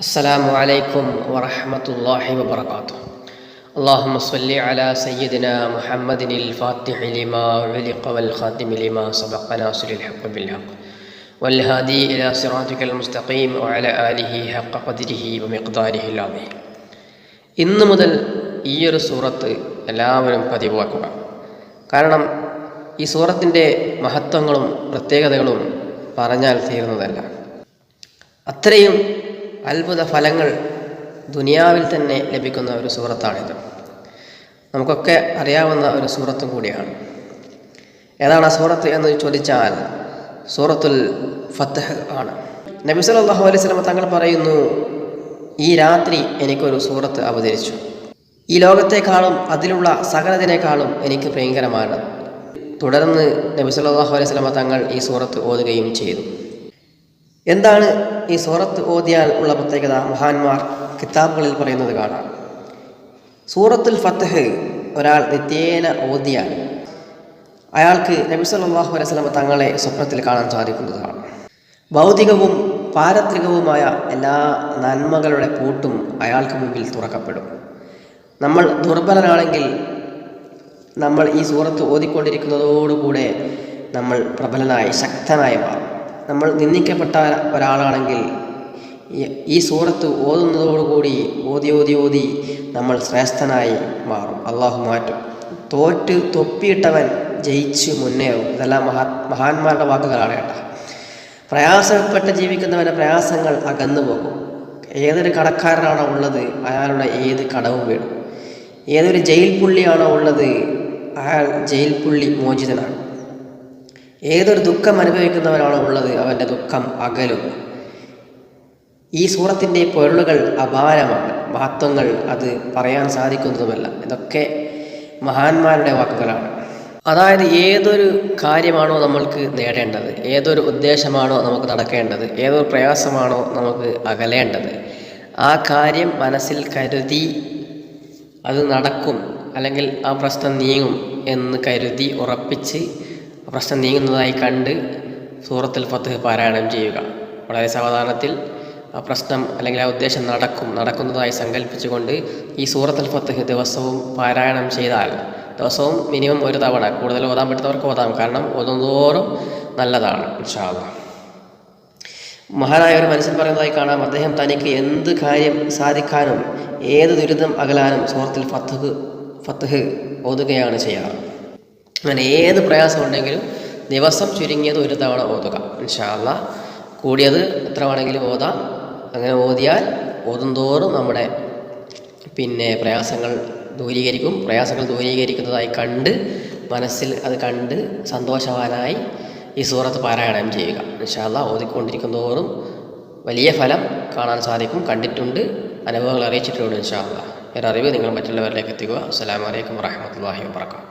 السلام عليكم ورحمة الله وبركاته اللهم صل على سيدنا محمد الفاتح لما علق والخاتم لما سبق ناصر الحق بالحق والهادي إلى صراطك المستقيم وعلى آله حق قدره ومقداره العظيم ഇന്നു മുതൽ ഈ ഒരു സൂറത്ത് എല്ലാവരും പതിവാക്കുക കാരണം ഈ സൂറത്തിൻ്റെ മഹത്വങ്ങളും പ്രത്യേകതകളും പറഞ്ഞാൽ തീരുന്നതല്ല അത്രയും അത്ഭുത ഫലങ്ങൾ ദുനിയാവിൽ തന്നെ ലഭിക്കുന്ന ഒരു സൂറത്താണിത്. നമുക്കൊക്കെ അറിയാവുന്ന ഒരു സൂറത്തും കൂടിയാണ്. ഏതാണ് ആ സൂറത്ത് എന്ന് ചോദിച്ചാൽ സൂറത്തുൽ ഫത്തഹ് ആണ്. നബി സല്ലല്ലാഹു അലൈഹി സ്വലമ തങ്ങൾ പറയുന്നു ഈ രാത്രി എനിക്കൊരു സൂറത്ത് അവതരിച്ചു. ഈ ലോകത്തെക്കാളും അതിലുള്ള സകലതിനേക്കാളും എനിക്ക് പ്രിയങ്കരമാണ്. തുടർന്ന് നബി സല്ലല്ലാഹു അലൈഹി സ്വലമ തങ്ങൾ ഈ സൂറത്ത് ഓതുകയും ചെയ്തു. എന്താണ് ഈ സൂറത്ത് ഓതിയാൽ ഉള്ള പ്രത്യേകത? മഹാന്മാർ കിതാബുകളിൽ പറയുന്നത് കാണാം. സൂറത്തുൽ ഫത്തഹ് ഒരാൾ നിത്യേന ഓതിയാൽ അയാൾക്ക് നബി സല്ലല്ലാഹു അലൈഹി വസല്ലം തങ്ങളെ സ്വപ്നത്തിൽ കാണാൻ സാധിക്കുന്നതാണ്. ഭൗതികവും പാരത്രികവുമായ എല്ലാ നന്മകളുടെ കൂട്ടും അയാൾക്ക് മുമ്പിൽ തുറക്കപ്പെടും. നമ്മൾ ദുർബലനാണെങ്കിൽ നമ്മൾ ഈ സൂറത്ത് ഓതിക്കൊണ്ടിരിക്കുന്നതോടുകൂടെ നമ്മൾ പ്രബലനായി ശക്തനായി മാറും. നമ്മൾ നിന്ദിക്കപ്പെട്ട ഒരാളാണെങ്കിൽ ഈ- സൂറത്ത് ഓതുന്നതോടുകൂടി ഓതി ഓതി ഓതി നമ്മൾ ശ്രേഷ്ഠനായി മാറും. അള്ളാഹു മാറ്റും. തോറ്റ് തൊപ്പിയിട്ടവൻ ജയിച്ച് മുന്നേറും. ഇതെല്ലാം മഹാ മഹാന്മാരുടെ വാക്കുകളാണ് കേട്ടോ. പ്രയാസപ്പെട്ട് ജീവിക്കുന്നവന്റെ പ്രയാസങ്ങൾ അകന്നു പോകും. ഏതൊരു കടക്കാരനാണോ ഉള്ളത് അയാളുടെ ഏത് കടവും വീടും. ഏതൊരു ജയിൽ പുള്ളിയാണോ ഉള്ളത് അയാൾ ജയിൽ പുള്ളി മോചിതനാണ്. ഏതൊരു ദുഃഖം അനുഭവിക്കുന്നവനാണോ ഉള്ളത് അവന്റെ ദുഃഖം അകലും. ഈ സൂറത്തിന്റെ പൊരുളുകൾ അപാരമാണ്. മഹത്വങ്ങൾ അത് പറയാൻ സാധിക്കുന്നതുമല്ല. ഇതൊക്കെ മഹാന്മാരുടെ വാക്കുകളാണ്. അതായത് ഏതൊരു കാര്യമാണോ നമ്മൾക്ക് നേടേണ്ടത് ഏതൊരു ഉദ്ദേശമാണോ നമുക്ക് നടക്കേണ്ടത് ഏതൊരു പ്രയാസമാണോ നമുക്ക് അകലേണ്ടത് ആ കാര്യം മനസ്സിൽ കരുതി അത് നടക്കും അല്ലെങ്കിൽ ആ പ്രശ്നം നീങ്ങും എന്ന് കരുതി ഉറപ്പിച്ച് പ്രശ്നം നീങ്ങുന്നതായി കണ്ട് സൂറത്തിൽ ഫത്ത് പാരായണം ചെയ്യുക. വളരെ സാവധാനത്തിൽ ആ പ്രശ്നം അല്ലെങ്കിൽ ആ ഉദ്ദേശം നടക്കും നടക്കുന്നതായി സങ്കല്പിച്ചുകൊണ്ട് ഈ സൂറത്തുൽ ഫത്ത് ദിവസവും പാരായണം ചെയ്താൽ ദിവസവും മിനിമം ഒരു തവണ കൂടുതൽ ഓതാൻ പറ്റുന്നവർക്ക് ഓതാം. കാരണം ഓതുന്നതോറും നല്ലതാണ് ഇൻഷാല്ല മഹാനായ ഒരു മനുഷ്യൻ പറയുന്നതായി കാണാം അദ്ദേഹം തനിക്ക് എന്ത് കാര്യം സാധിക്കാനും ഏത് ദുരിതം അകലാനും സുഹൃത്തിൽ ഫത്തഹ് ഫത്തഹ് ഓതുകയാണ് ചെയ്യാറ് അങ്ങനെ ഏത് പ്രയാസം ഉണ്ടെങ്കിലും ദിവസം ചുരുങ്ങിയത് ഒരു തവണ ഓതുക. ഇൻഷാല്ല കൂടിയത് എത്ര വേണമെങ്കിലും ഓതാം. അങ്ങനെ ഓതിയാൽ ഓതുന്തോറും നമ്മുടെ പിന്നെ പ്രയാസങ്ങൾ ദൂരീകരിക്കും. പ്രയാസങ്ങൾ ദൂരീകരിക്കുന്നതായി കണ്ട് മനസ്സിൽ അത് കണ്ട് സന്തോഷവാനായി ഈ സൂറത്ത് പാരായണം ചെയ്യുക. ഇൻഷാല്ല ഓതിക്കൊണ്ടിരിക്കും തോറും വലിയ ഫലം കാണാൻ സാധിക്കും. കണ്ടിട്ടുണ്ട് അനുഭവങ്ങൾ അറിയിച്ചിട്ടുണ്ട് ഇൻഷാല്ല ഒരു അറിവ് നിങ്ങൾ മറ്റുള്ളവരിലേക്ക് എത്തിക്കുക. അസ്സലാമു അലൈക്കും വറഹ്മത്തുള്ളാഹി വബറകാതുഹു.